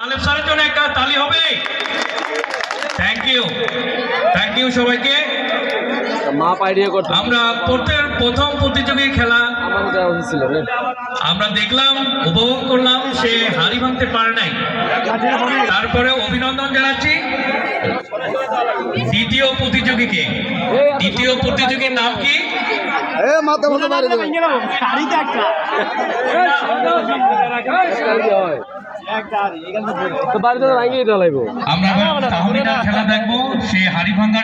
আলেফ স্যারের জন্য একটা তালি হবে। থ্যাংক ইউ থ্যাংক ইউ সবাইকে। আমরা প্রত্যেক প্রথম প্রতিযোগীর খেলা। আমার দেখলাম উপভোগ করলাম সে হাড়ি ভাঙতে পারে নাই। তারপরে অভিনন্দন জানাচ্ছি দ্বিতীয় প্রতিযোগীকে। দ্বিতীয় প্রতিযোগীর নাম কি? এ মাথা মাথা মারি দেবে।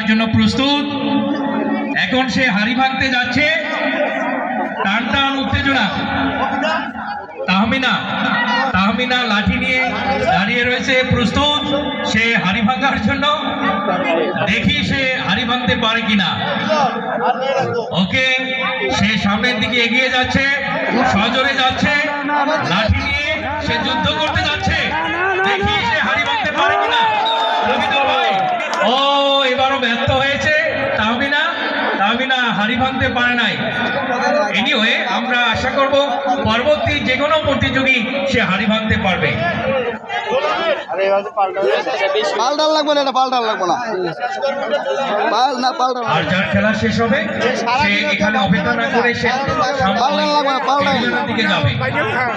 জন্য প্রস্তুত। এখন সে হাড়ি ভাঙতে যাচ্ছে টান টান উত্তেজনা। তাহমিনা তাহমিনা লাঠি নিয়ে দাঁড়িয়ে রয়েছে প্রস্তুত। সে হাড়ি ভাঙার জন্য দেখি সে হাড়ি ভাঙতে পারে কিনা। ওকে, সে সামনের দিকে এগিয়ে যাচ্ছে, সজোরে যাচ্ছে, লাঠি নিয়ে সে যুদ্ধ করতে যাচ্ছে। দেখি সে হাড়ি ভাঙতে পারে কিনা। ও, এবারও ব্যর্থ হয়েছে। তাহমিনা তাহমিনা হাড়ি ভাঙতে পারে নাই। এনিওয়ে আমরা আশা করব পরবর্তী যে কোনো প্রতিযোগী সে হাড়ি ভাঙতে পারবে। পাল্টাল লাগবে না পাল্টাল লাগবে না। পাল না পাল্টাল আর যার খেলা শেষ হবে সে এখানে অপেক্ষা না করে সে পাল্টাল লাগবে না, পাল্টাল। দিকে যাবে।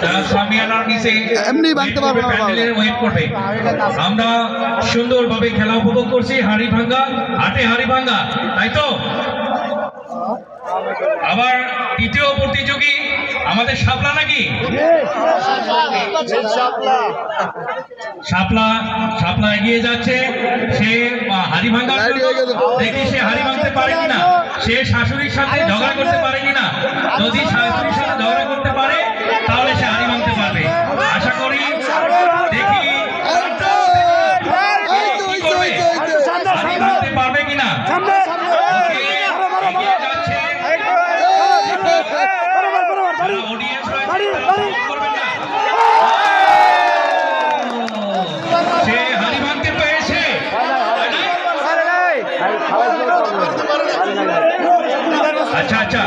যারা সামিয়ানার নিচে এমনি ভাঙতে পারবে না, প্যান্ডেলে ওয়েট করবে। আমরা সুন্দরভাবে খেলা উপভোগ করছি হাড়ি ভাঙ্গা হাটে হাড়ি ভাঙ্গা তাই তো? আবার তৃতীয় প্রতিযোগী আমাদের শাপলা নাকি? শাপলা শাপলা এগিয়ে যাচ্ছে। সে হাড়ি ভাঙার দেখি সে হাড়ি ভাঙতে পারে কিনা। সে শাশুড়ির সাথে ঝগড়া করতে পারে কিনা? যদি শাশুড়ির সাথে ঝগড়া করতে পারে তাহলে সে হাড়ি ভাঙতে পারবে আশা করি দেখি কি করবে হাড়ি ভাঙতে পারবে কিনা ওকে, এগিয়ে যাচ্ছে যারা audience রয়েছে, তারা support করবেন না? সে হাড়ি ভাঙতে পেরেছে তাই না? আচ্ছা আচ্ছা।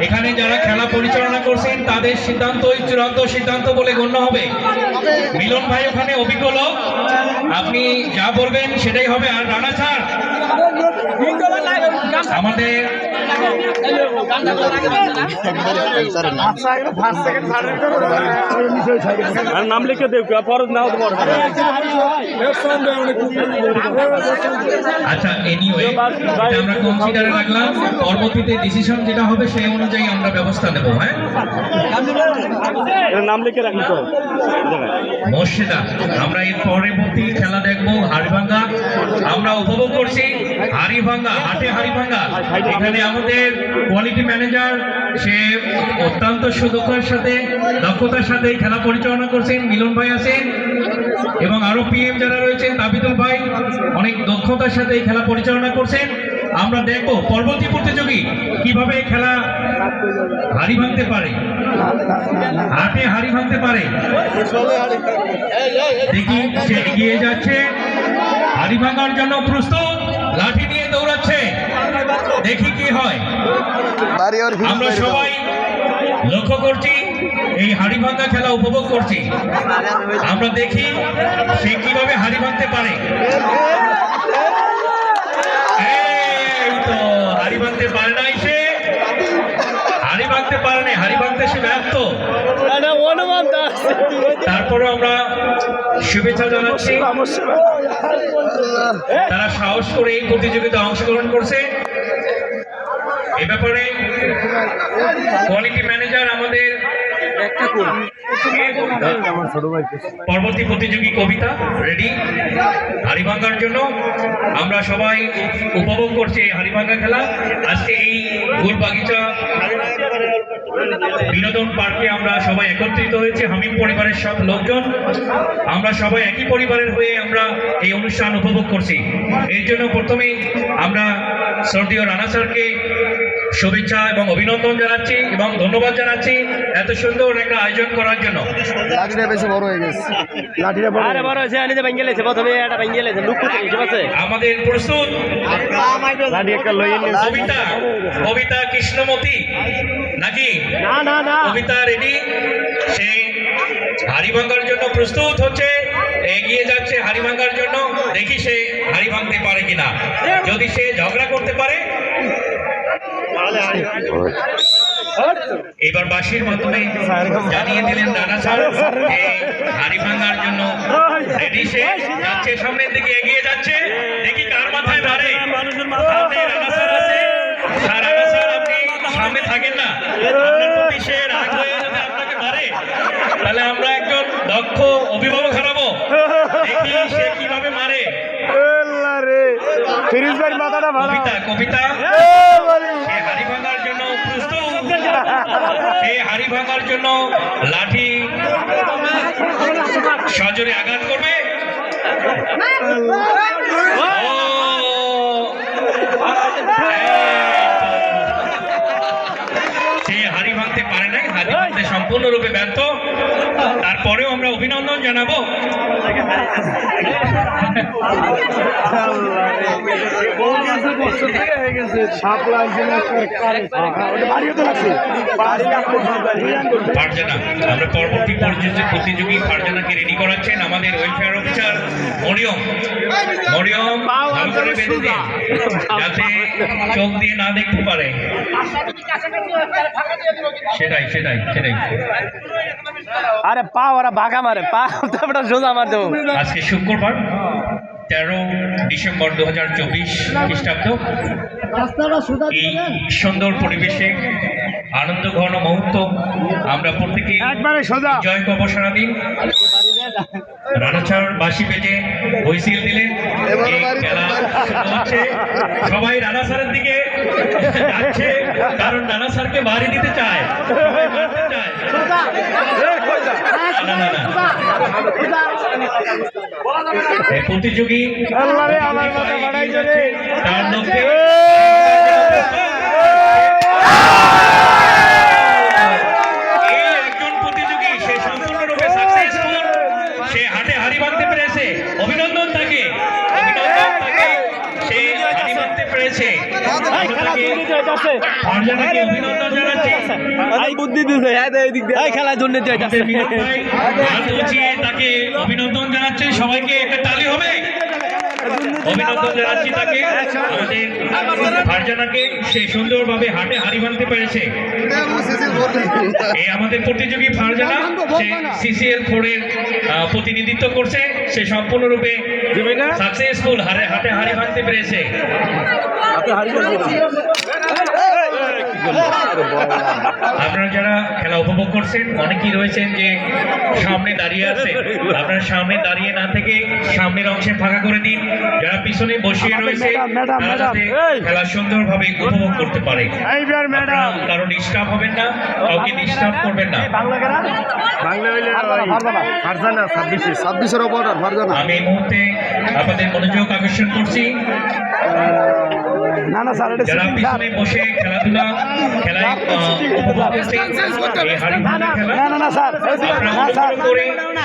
এখানে যারা খেলা পরিচালনা করছেন, তাদের সিদ্ধান্তই চূড়ান্ত সিদ্ধান্ত বলে গণ্য হবে। মিলন ভাই ওখানে অভিজ্ঞ আপনি যা বলবেন, সেটাই হবে। আর রানা ছাড় আমাদের নাম লিখে দেব নাও তোমার। আচ্ছা এনিওয়ে আমরা কনসিডারে রাখলাম। পরবর্তীতে ডিসিশন যেটা হবে সেই অনুযায়ী আমরা ব্যবস্থা নেব হ্যাঁ? নাম লিখে রাখি তো। মর্শিদা আমরা এর পরবর্তী খেলা দেখব হাড়িভাঙ্গা। আমরা উপভোগ করছি হাড়িভাঙ্গা হাটে হাড়িভাঙ্গা। এখানে আমাদের কোয়ালিটি ম্যানেজার সে অত্যন্ত সুদক্ষতার সাথে, দক্ষতার সাথে খেলা পরিচালনা করছেন, মিলন ভাই আছেন, এবং আরও পিএম যারা রয়েছেন তাবিদুল ভাই, অনেক দক্ষতার সাথে এই খেলা পরিচালনা করছেন। আমরা দেখব পরবর্তী প্রতিযোগী কীভাবে খেলা হাড়ি ভাঙতে পারে। হাটে হাড়ি ভাঙতে পারে। দেখি সে এগিয়ে যাচ্ছে। হাড়ি ভাঙার জন্য প্রস্তুত। লাঠি নিয়ে দৌড়াচ্ছে। দেখি কি হয়। আমরা সবাই লক্ষ্য করছি এই হাড়ি ভাঙা খেলা উপভোগ করছি। আমরা দেখি সে কীভাবে হাড়ি ভাঙতে পারে। এই হাড়ি ভাঙতে পারে নাই সে। হাড়ি ভাঙতে পারে নাই হাড়ি ভাঙতে সে ব্যর্থ। তারপরে আমরা শুভেচ্ছা জানাচ্ছি। তারা সাহস করে এই প্রতিযোগিতায় অংশগ্রহণ করছে। এ ব্যাপারে কোয়ালিটি ম্যানেজার আমাদের পরবর্তী প্রতিযোগী কবিতা রেডি হাড়িভাঙ্গার জন্য আমরা সবাই উপভোগ করছি এই হাড়িভাঙ্গা খেলা। আজকে এই গুল বাগিচা বিনোদন পার্কে আমরা সবাই একত্রিত হয়েছে, হামিম পরিবারের সব লোকজন। আমরা সবাই একই পরিবারের হয়ে আমরা এই অনুষ্ঠান উপভোগ করছি। এর জন্য প্রথমেই আমরা সর্দীয় রানা স্যারকে শুভেচ্ছা এবং অভিনন্দন জানাচ্ছি এবং ধন্যবাদ জানাচ্ছি এত সুন্দর একটা আয়োজন করার জন্য। লাঠিটা বেশি বড় হয়ে গেছে। লাঠিটা বড় আরে বড় আছে আনিতে ভাঙ্গে লেছে প্রথমে এটা ভাঙ্গে লেছে লুক করতে ঠিক আছে আমাদের প্রস্তুত। লাঠি একটা লই নিন কবিতা কবিতা কৃষ্ণমতি। নাকি? না না না। কবিতা রেডি। সে হাড়ি ভাঙার জন্য প্রস্তুত হচ্ছে এগিয়ে যাচ্ছে হারিবঙ্গার জন্য। দেখি সে হাড়ি ভাঙতে পারে কিনা। যদি সে ঝগড়া করতে পারে এবার বাঁশির মাধ্যমে জানিয়ে দিলেন রানা স্যার হাড়ি ভাঙার জন্য রেডি সে যাচ্ছে সামনের দিকে এগিয়ে যাচ্ছে। দেখি কার মাথায় মারে। সামনে রানা স্যার আছে। স্যার রানা স্যার আপনি সামনে থাকেন না। সে রাগ হয়ে যদি আপনাকে মারে। তাহলে আমরা একজন দক্ষ অভিভাবক হারাবো। দেখি সে কীভাবে মারে। ফিরিজ ভাই মাথাটা কবিতা কবিতা। ভাঙার জন্য লাঠি সজরে আঘাত করবে! সে হাড়ি ভাঙতে পারে নাই, হাড়ি ভাঙতে সম্পূর্ণরূপে ব্যর্থ তারপরেও আমরা অভিনন্দন জানাব। ফারজানা, আমরা পরবর্তী পর্যায়ে প্রতিযোগী ফারজানাকে রেডি করাচ্ছেন আমাদের ওয়েলফেয়ার অফিসার মরিয়ম। মরিয়ম যাতে চোখ দিয়ে না দেখতে পারে। সেটাই সেটাই সেটাই। আরে পা ওরা বাঘা মারে। পা তারপরে সোজা মার দেবো। আজকে শুক্রবার তেরো ডিসেম্বর দু হাজার চব্বিশ খ্রিস্টাব্দ। এই সুন্দর পরিবেশে আনন্দ ঘন মুহূর্ত আমরা প্রত্যেকে একবারে সোজা। জয় কবসারা সারাদিন। রানাচার বাসি বেজে হুইসিল দিলেন সবাই রানা স্যারের দিকে যাচ্ছে কারণ রানা স্যারকে বাড়ি দিতে চায়। প্রতিযোগী আমার মাথা তার লক্ষ্যে এই একজন প্রতিযোগী সে সম্পূর্ণরূপে সাকসেসফুল সে হাটে হাড়ি বাঁধতে পেরেছে অভিনন্দন তাকে অভিনন্দন তাকে সে হাড়ি বাঁধতে পেরেছে আমরা তাকে অভিনন্দন জানাচ্ছি। বুদ্ধি দিছে হ্যাঁ এদিক দিয়ে। খেলার জন্য আমাদের বিনোদ ভাই হাত তাকে অভিনন্দন জানাচ্ছে। সবাইকে একটা তালি হবে। অভিনন্দন জানাচ্ছি তাকে। ফারজানাকে সে সুন্দরভাবে হাটে হাড়ি বাঁধতে পেরেছে। এই আমাদের প্রতিযোগী ফারজানা সে সিসিএল ফোর এর প্রতিনিধিত্ব করছে। সে সম্পূর্ণরূপে সাকসেসফুল হারে হাটে হাড়ি ভাঙতে পেরেছে। আপনারা যারা খেলা উপভোগ করছেন অনেকেই রয়েছেন যে সামনে দাঁড়িয়ে আছে। আপনারা সামনে দাঁড়িয়ে না থেকে সামনের অংশে ফাঁকা করে দিন। যারা পিছনে বসিয়ে রয়েছে তারা যাতে খেলা সুন্দরভাবে উপভোগ করতে পারে। এইবার আপনারা কারও ডিস্টার্ব হবেন না কাউকে ডিস্টার্ব করবেন না। আমি এই মুহূর্তে আপনাদের মনোযোগ আকর্ষণ করছি। না না স্যার এটা যারা পিছনে বসে খেলাধুলা খেলায়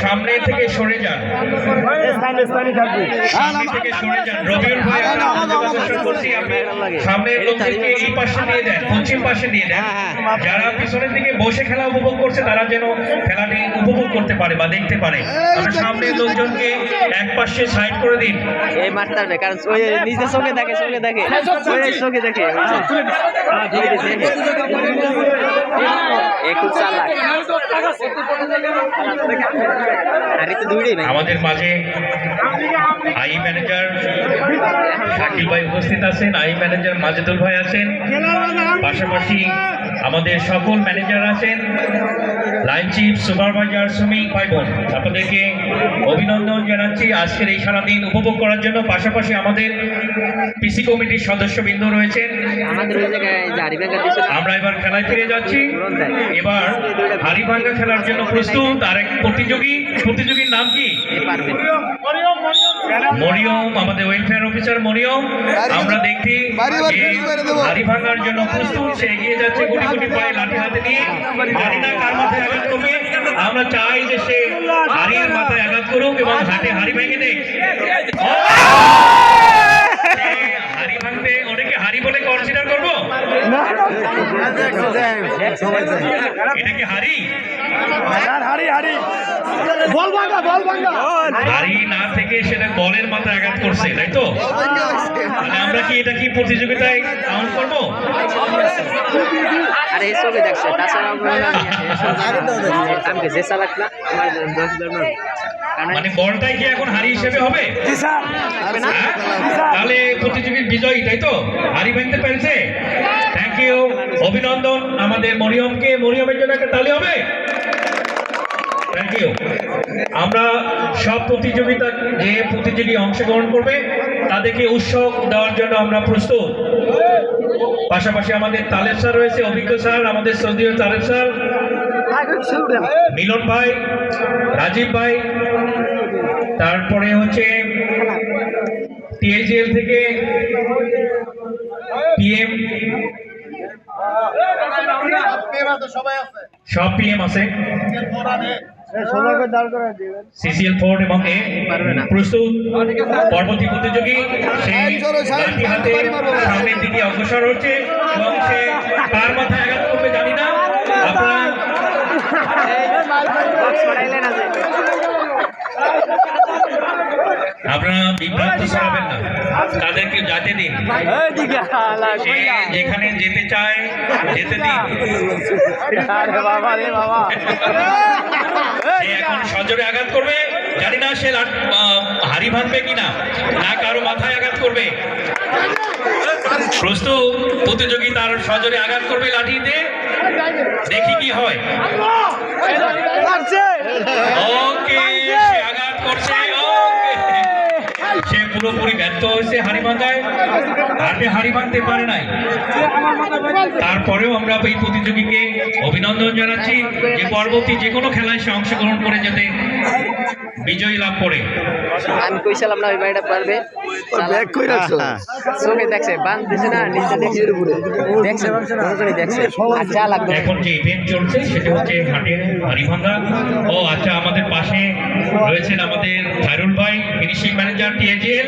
সামনে থেকে সরে যান স্থানীয় স্থানীয় থাকবে সামনে থেকে সরে যান রবিউল ভাই আমরা মনোযোগ আকর্ষণ করছি সামনের লোকদেরকে এই পাশে নিয়ে দেন পশ্চিম পাশে নিয়ে দেন যারা পিছনের দিকে বসে খেলা উপভোগ করছে তারা যেন খেলাটি উপভোগ করতে পারে বা দেখতে পারে সামনের লোকজনকে এক পাশে সাইড করে দিন এই মারতে পারবে কারণ ওই নিজে চোখে দেখে চোখে দেখে চোখে দেখে আমাদের মাঝে আই ম্যানেজার শাকিল ভাই উপস্থিত আছেন আই ম্যানেজার মাজেদুল ভাই আছেন। পাশাপাশি আমাদের সকল ম্যানেজার আছেন লাইন চিফ সুপারভাইজার শ্রমিক ভাই বোন। আপনাদেরকে অভিনন্দন জানাচ্ছি আজকের এই সারাদিন উপভোগ করার জন্য। পাশাপাশি আমাদের পিসি কমিটির সদস্যবৃন্দ রয়েছেন। আমরা এবার খেলায় ফিরে যাচ্ছি। এবার হাড়িভাঙ্গা খেলার জন্য প্রস্তুত। আর আরেক প্রতিযোগী। প্রতিযোগীর নাম কি? মরিয়ম আমাদের ওয়েলফেয়ার অফিসার মরিয়ম আমরা দেখি বাড়ি ভাঙার জন্য প্রস্তুত সে এগিয়ে যাচ্ছে গুটি গুটি পায়ে লাঠি হাতে নিয়ে। বাড়ি না কার মাথায় আঘাত করবে? আমরা চাই যে সে হাড়ির মাথায় আঘাত করুক এবং হাতে হাড়ি ভেঙে দেয় সে হাড়ি ভাঙতে ওটাকে হাড়ি বলে কনসিডার করব? এটা কি হারি হারি হারি বল ভাঙ্গা বল ভাঙ্গা হারি না থেকে সেটা বলের মাথায় আঘাত করছে তাই তো? তাহলে আমরা কি এটা কি প্রতিযোগিতায় কাউন্ট করব? আরে এসবই দেখছে তাছাড়া আমি যে চালাক না আমার দশ মানে। বলটাই কি এখন হারি হিসেবে হবে? হ্যাঁ? তাহলে প্রতিযোগীর বিজয়ী, তাই তো? হারি বানতে পেরেছে। থ্যাংক ইউ অভিনন্দন আমাদের মরিয়মকে। মরিয়মের জন্য একটা তালি হবে। থ্যাংক ইউ আমরা সব প্রতিযোগিতা যে প্রতিযোগী অংশগ্রহণ করবে, তাদেরকে উৎসব দেওয়ার জন্য আমরা প্রস্তুত। পাশাপাশি আমাদের তালেব স্যার রয়েছে, অভিজ্ঞ স্যার, আমাদের সৌদিও তালেব স্যার। মিলন ভাই, রাজীব ভাই, তারপরে হচ্ছে টিএজিএল থেকে পিএম সব পিএম আছে। সিসিএল সামনের দিকে অগ্রসর হচ্ছে আপনারা আপনারা বিভ্রান্ত ছড়াবেন না তাদেরকে যেতে দিন যেখানে যেতে চায় যেতে দিন বাবা রে বাবা এখন সজোরে আঘাত করবে জানি না সে হাড়ি ভাঙবে কিনা না কারও মাথায় আঘাত করবে প্রস্তুত প্রতিযোগী তার সজোরে আঘাত করবে লাঠিতে দেখি কি হয় হাতে হাড়ি ভাঙতে পারে নাই। তারপরেও আমরা এই প্রতিযোগীকে অভিনন্দন জানাচ্ছি যে পরবর্তী যে কোনো খেলায় সে অংশগ্রহণ করে যাতে বিজয়ী লাভ করে। আমি কইছিলাম না ওই বাড়িটা পারবে। ব্যাগ কই রাখছো? চোখে দেখছে বান দিছে না নিচে দেখছে। দেখছে ভালো করে দেখছে। আর চা লাগবে। এখন যে ইভেন্ট চলছে সেটা হচ্ছে হাটের হাড়িভাঙ্গা ও আচ্ছা আমাদের পাশে রয়েছেন আমাদের খায়রুল ভাই ফিনিশিং ম্যানেজার টিএজিএল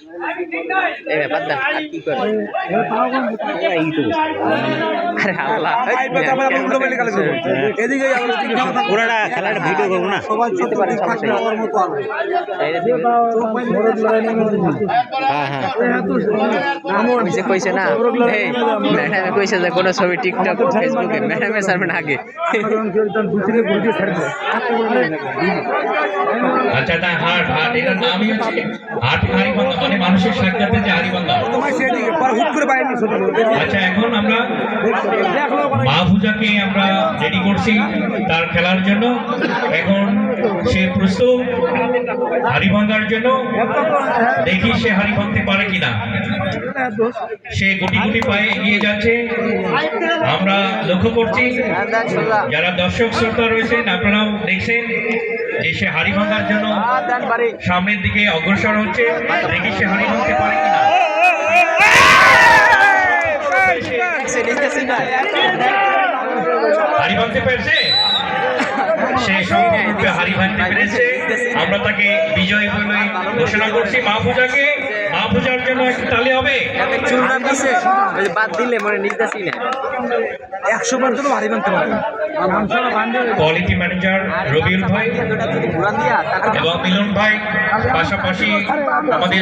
এই ব্যাপার দেন আর কি করে আরে আল্লাহ পুরাটা খেলাটা ভিডিও করব না। দিতে পারে সমস্যা নেই। এই যে হ্যাঁ হ্যাঁ। অফিসে কইছে না ম্যাডামে কইছে যে কোনো ছবি টিকটক ফেসবুকে ম্যাডামে ছাড়বে না আগে। আচ্ছা তা হাট হাট এটার নামই হচ্ছে। হাট হারিবান্ধা মানে মানুষের সাক্ষাতে যে আচ্ছা এখন আমরা মাহফুজাকে আমরা রেডি করছি তার খেলার জন্য। এখন সে প্রস্তুত হাড়ি ভাঙার জন্য। দেখি সে হাড়ি ভাঙতে পারে কিনা। সে গুটি গুটি পায়ে এগিয়ে যাচ্ছে। আমরা লক্ষ্য করছি যারা দর্শক শ্রোতা রয়েছেন আপনারাও দেখছেন। যে সে হাড়ি ভাঙার জন্য সামনের দিকে অগ্রসর হচ্ছে। দেখি সে হাড়ি ভাঙতে পারে কিনা। হাড়ি ভাঙতে পেরেছে হাড়ি ভাঙতে আমরা তাকে বিজয়ী বলে ঘোষণা করছি। মাহফুজাকে মাহফুজার জন্য একটু তালি হবে। বাদ দিলে মনে একশো বার তো ভারী বানতে পারবে কোয়ালিটি ম্যানেজার রবিউল ভাই এবং মিলন ভাই পাশাপাশি আমাদের